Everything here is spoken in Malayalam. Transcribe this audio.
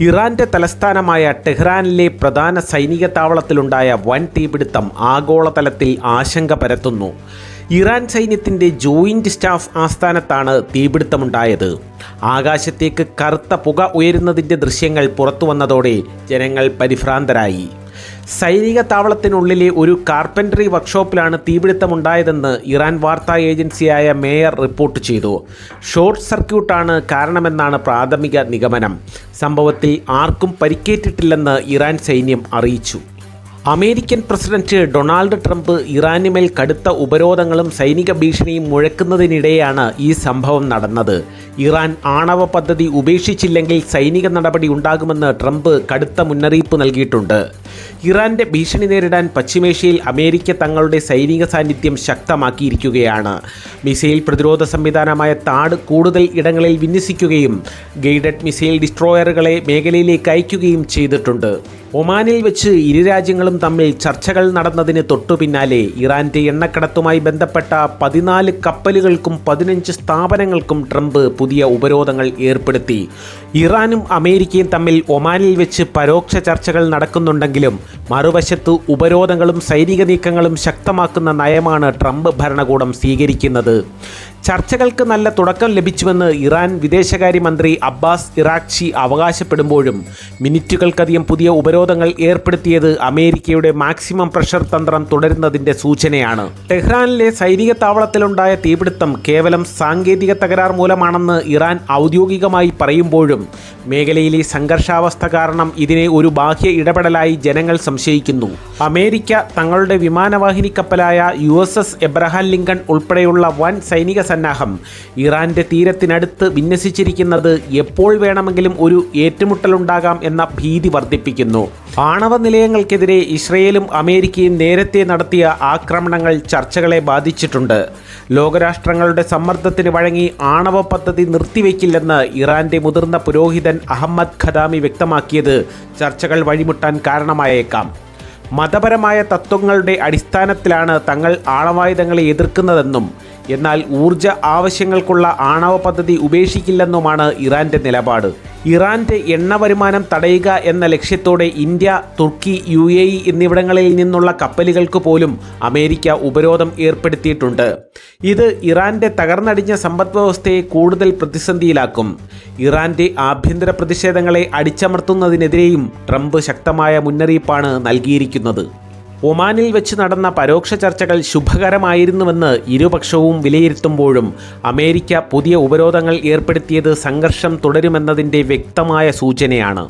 ഇറാന്റെ തലസ്ഥാനമായ ടെഹ്റാനിലെ പ്രധാന സൈനിക താവളത്തിലുണ്ടായ വൻ തീപിടുത്തം ആഗോളതലത്തിൽ ആശങ്ക പരത്തുന്നു. ഇറാൻ സൈന്യത്തിന്റെ ജോയിന്റ് സ്റ്റാഫ് ആസ്ഥാനത്താണ് തീപിടുത്തമുണ്ടായത്. ആകാശത്തേക്ക് കറുത്ത പുക ഉയരുന്നതിന്റെ ദൃശ്യങ്ങൾ പുറത്തു വന്നതോടെ ജനങ്ങൾ പരിഭ്രാന്തരായി. സൈനിക താവളത്തിനുള്ളിലെ ഒരു കാർപ്പൻട്രി വർക്ക്ഷോപ്പിലാണ് തീപിടുത്തമുണ്ടായതെന്ന് ഇറാൻ വാർത്താ ഏജൻസിയായ മേയർ റിപ്പോർട്ട് ചെയ്തു. ഷോർട്ട് സർക്യൂട്ടാണ് കാരണമെന്നാണ് പ്രാഥമിക നിഗമനം. സംഭവത്തിൽ ആർക്കും പരിക്കേറ്റിട്ടില്ലെന്ന് ഇറാൻ സൈന്യം അറിയിച്ചു. അമേരിക്കൻ പ്രസിഡന്റ് ഡൊണാൾഡ് ട്രംപ് ഇറാനുമേൽ കടുത്ത ഉപരോധങ്ങളും സൈനിക ഭീഷണിയും മുഴക്കുന്നതിനിടെയാണ് ഈ സംഭവം നടന്നത്. ഇറാൻ ആണവ പദ്ധതി ഉപേക്ഷിച്ചില്ലെങ്കിൽ സൈനിക നടപടി ഉണ്ടാകുമെന്ന് ട്രംപ് കടുത്ത മുന്നറിയിപ്പ് നൽകിയിട്ടുണ്ട്. ഇറാന്റെ ഭീഷണി നേരിടാൻ പശ്ചിമേഷ്യയിൽ അമേരിക്ക തങ്ങളുടെ സൈനിക സാന്നിധ്യം ശക്തമാക്കിയിരിക്കുകയാണ്. മിസൈൽ പ്രതിരോധ സംവിധാനമായ താട് കൂടുതൽ ഇടങ്ങളിൽ വിന്യസിക്കുകയും ഗൈഡഡ് മിസൈൽ ഡിസ്ട്രോയറുകളെ മേഖലയിലേക്ക് അയക്കുകയും ചെയ്തിട്ടുണ്ട്. ഒമാനിൽ വെച്ച് ഇരു രാജ്യങ്ങളും തമ്മിൽ ചർച്ചകൾ നടന്നതിന് തൊട്ടു പിന്നാലെ ഇറാന്റെ എണ്ണക്കടത്തുമായി ബന്ധപ്പെട്ട പതിനാല് കപ്പലുകൾക്കും പതിനഞ്ച് സ്ഥാപനങ്ങൾക്കും ട്രംപ് പുതിയ ഉപരോധങ്ങൾ ഏർപ്പെടുത്തി. ഇറാനും അമേരിക്കയും തമ്മിൽ ഒമാനിൽ വെച്ച് പരോക്ഷ ചർച്ചകൾ നടക്കുന്നുണ്ടെങ്കിലും മറുവശത്ത് ഉപരോധങ്ങളും സൈനിക നീക്കങ്ങളും ശക്തമാക്കുന്ന നയമാണ് ട്രംപ് ഭരണകൂടം സ്വീകരിക്കുന്നത്. ചർച്ചകൾക്ക് നല്ല തുടക്കം ലഭിച്ചുവെന്ന് ഇറാൻ വിദേശകാര്യമന്ത്രി അബ്ബാസ് ഇറാഖ്ചി അവകാശപ്പെടുമ്പോഴും മിനിറ്റുകൾക്കധികം പുതിയ ഉപരോധങ്ങൾ ഏർപ്പെടുത്തിയത് അമേരിക്കയുടെ മാക്സിമം പ്രഷർ തന്ത്രം തുടരുന്നതിന്റെ സൂചനയാണ്. ടെഹ്റാനിലെ സൈനിക താവളത്തിലുണ്ടായ തീപിടുത്തം കേവലം സാങ്കേതിക തകരാർ മൂലമാണെന്ന് ഇറാൻ ഔദ്യോഗികമായി പറയുമ്പോഴും മേഖലയിലെ സംഘർഷാവസ്ഥ കാരണം ഇതിനെ ഒരു ബാഹ്യ ഇടപെടലായി ജനങ്ങൾ സംശയിക്കുന്നു. അമേരിക്ക തങ്ങളുടെ വിമാനവാഹിനി കപ്പലായ U S S Abraham Lincoln ഉൾപ്പെടെയുള്ള വൻ സൈനിക സന്നാഹം ഇറാന്റെ തീരത്തിനടുത്ത് വിന്യസിച്ചിരിക്കുന്നത് എപ്പോൾ വേണമെങ്കിലും ഒരു ഏറ്റുമുട്ടലുണ്ടാകാം എന്ന ഭീതി വർദ്ധിപ്പിക്കുന്നു. ആണവ നിലയങ്ങൾക്കെതിരെ ഇസ്രയേലും അമേരിക്കയും നേരത്തെ നടത്തിയ ആക്രമണങ്ങൾ ചർച്ചകളെ ബാധിച്ചിട്ടുണ്ട്. ലോകരാഷ്ട്രങ്ങളുടെ സമ്മർദ്ദത്തിന് വഴങ്ങി ആണവ പദ്ധതി നിർത്തിവെക്കില്ലെന്ന് ഇറാന്റെ മുതിർന്ന പുരോഹിതൻ അഹമ്മദ് ഖദാമി വ്യക്തമാക്കിയത് ചർച്ചകൾ വഴിമുട്ടാൻ കാരണമായേക്കാം. മതപരമായ തത്വങ്ങളുടെ അടിസ്ഥാനത്തിലാണ് തങ്ങൾ ആണവായുധങ്ങളെ എതിർക്കുന്നതെന്നും എന്നാൽ ഊർജ ആവശ്യങ്ങൾക്കുള്ള ആണവ പദ്ധതി ഉപേക്ഷിക്കില്ലെന്നുമാണ് ഇറാന്റെ നിലപാട്. ഇറാന്റെ എണ്ണ വരുമാനം തടയുക എന്ന ലക്ഷ്യത്തോടെ ഇന്ത്യ തുർക്കി യു എ ഇ എന്നിവിടങ്ങളിൽ നിന്നുള്ള കപ്പലുകൾക്ക് പോലും അമേരിക്ക ഉപരോധം ഏർപ്പെടുത്തിയിട്ടുണ്ട്. ഇത് ഇറാന്റെ തകർന്നടിഞ്ഞ സമ്പദ് വ്യവസ്ഥയെ കൂടുതൽ പ്രതിസന്ധിയിലാക്കും. ഇറാന്റെ ആഭ്യന്തര പ്രതിഷേധങ്ങളെ അടിച്ചമർത്തുന്നതിനെതിരെയും ട്രംപ് ശക്തമായ മുന്നറിയിപ്പാണ് നൽകിയിരിക്കുന്നത്. ഒമാനിൽ വെച്ച് നടന്ന പരോക്ഷ ചർച്ചകൾ ശുഭകരമായിരുന്നുവെന്ന് ഇരുപക്ഷവും വിലയിരുത്തുമ്പോഴും അമേരിക്ക പുതിയ ഉപരോധങ്ങൾ ഏർപ്പെടുത്തിയത് സംഘർഷം തുടരുമെന്നതിന്റെ വ്യക്തമായ സൂചനയാണ്.